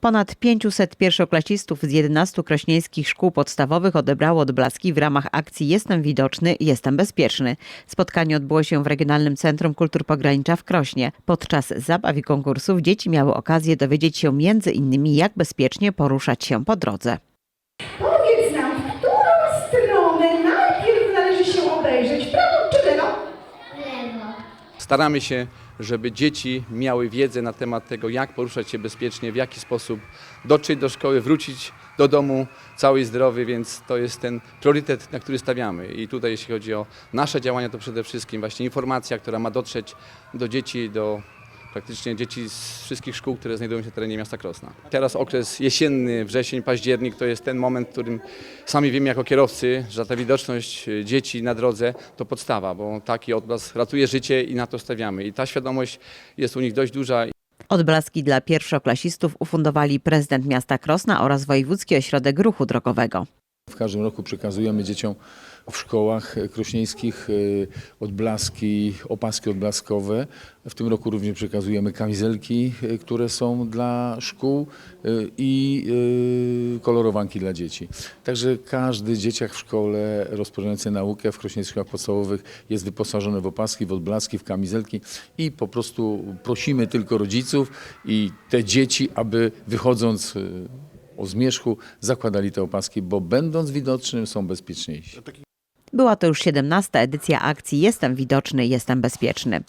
Ponad 500 pierwszoklasistów z 11 krośnieńskich szkół podstawowych odebrało odblaski w ramach akcji Jestem Widoczny, Jestem Bezpieczny. Spotkanie odbyło się w Regionalnym Centrum Kultur Pogranicza w Krośnie. Podczas zabaw i konkursów dzieci miały okazję dowiedzieć się między innymi, jak bezpiecznie poruszać się po drodze. Powiedz nam, w którą stronę najpierw należy się obejrzeć, w prawą czy lewą? Staramy się, żeby dzieci miały wiedzę na temat tego, jak poruszać się bezpiecznie, w jaki sposób dotrzeć do szkoły, wrócić do domu cały i zdrowy, więc to jest ten priorytet, na który stawiamy. I tutaj jeśli chodzi o nasze działania, to przede wszystkim właśnie informacja, która ma dotrzeć do dzieci, do praktycznie dzieci z wszystkich szkół, które znajdują się na terenie miasta Krosna. Teraz okres jesienny, wrzesień, październik to jest ten moment, w którym sami wiemy jako kierowcy, że ta widoczność y, dzieci na drodze to podstawa, bo taki odblask ratuje życie i na to stawiamy. I ta świadomość jest u nich dość duża. Odblaski dla pierwszoklasistów ufundowali prezydent miasta Krosna oraz Wojewódzki Ośrodek Ruchu Drogowego. Każdym roku przekazujemy dzieciom w szkołach krośnieńskich y, odblaski, opaski odblaskowe. W tym roku również przekazujemy kamizelki, y, które są dla szkół y, i kolorowanki dla dzieci. Także każdy dzieciak w szkole rozpoczynający naukę w krośnieńskich szkołach podstawowych jest wyposażony w opaski, w odblaski, w kamizelki i po prostu prosimy tylko rodziców i te dzieci, aby wychodząc o zmierzchu zakładali te opaski, bo będąc widocznym są bezpieczniejsi. Była to już 17. edycja akcji Jestem Widoczny, Jestem Bezpieczny.